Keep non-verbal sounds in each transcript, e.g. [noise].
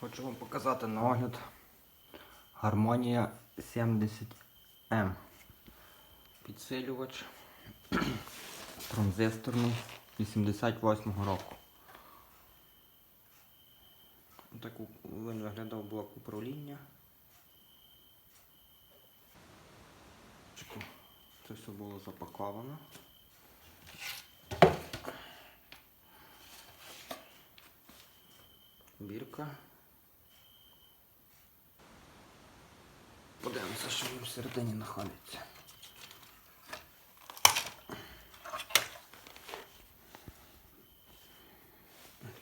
Хочу вам показати на огляд Гармонія 70М. Підсилювач [clears throat] транзисторний 88-го року. Так він виглядав блок управління. Це все було запаковано. Бірка. Подивимося, що він всередині знаходиться.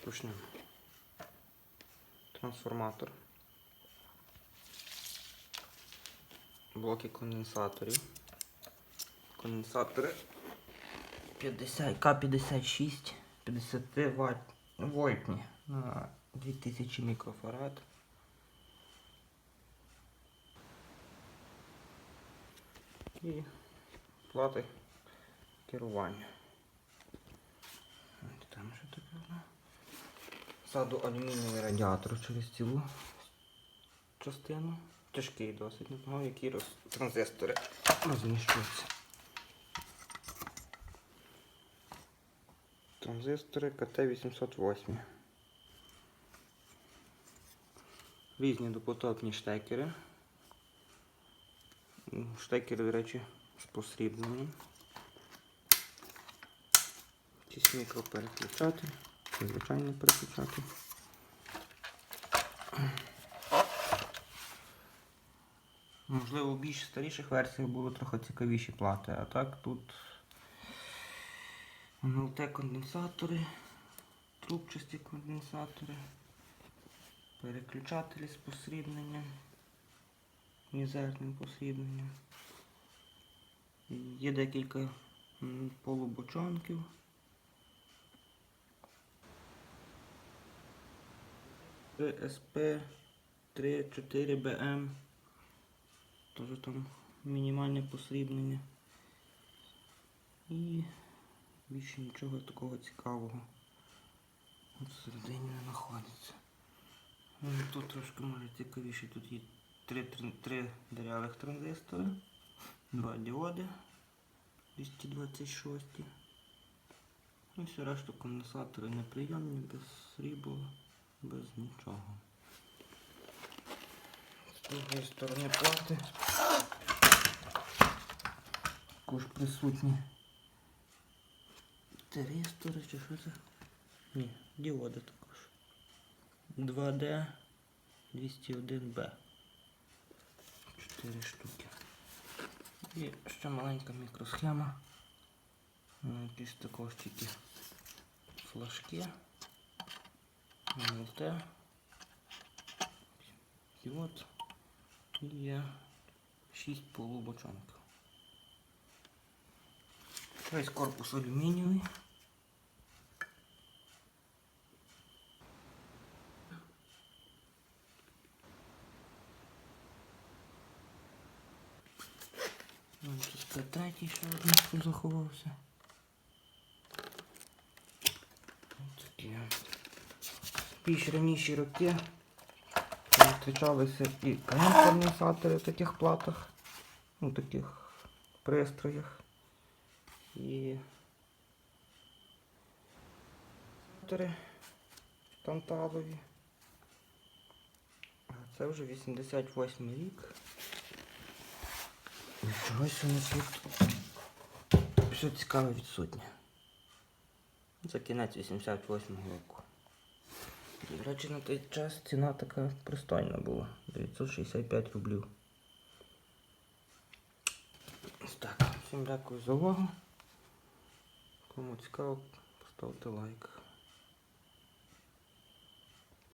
Почнемо. Трансформатор. Блоки конденсаторів. Конденсатори 50 К56 50 вольт, вольтні на 2000 мікрофарад. І плати керування. Там що таке? Ззаду алюмінієвий радіатор через цілу частину. Тяжкий досить непогано, які роз... транзистори розміщуються. Транзистори КТ-808. Різні допотопні штекери. М, Штекери, до речі, з посрібленням. Якісь мікропереключатель, звичайний переключатель. Можливо, у більш старіших версіях були трохи цікавіші плати, а так тут НЛТ конденсатори, трубчасті конденсатори, переключателі з посрібненням, мізерним посрібненням. Є декілька м, полубочонків. СП 3-4 БМ. Теж там мінімальне посрібнення. І більше нічого такого цікавого от всередині не знаходиться. Ну, Тут трошки може цікавіше, тут є три, трин- три деревих транзистори, два діоди 226. Ну, все решту конденсатори неприйомні, без срібла, без нічого. З другої сторони плати також присутні Терістори чи що це? Ні, діоди також. 2D 201B. 4 штуки. І ще маленька мікросхема. Ну, Якісь також тільки флажки. МЛТ. І от є 6 полубочонків. Весь корпус алюмінієвий. Тут третій ще тут заховався. Ось такі. Більш раніші роки зустрічалися і конденсатори в таких платах, ну таких пристроях. І танталові. Це вже 88 рік. Чогось у нас тут все цікаве відсутнє. Це кінець 88 року. До речі, на той час ціна така пристойна була. 965 рублів. Так. Всім дякую за увагу. Кому цікаво, поставте лайк.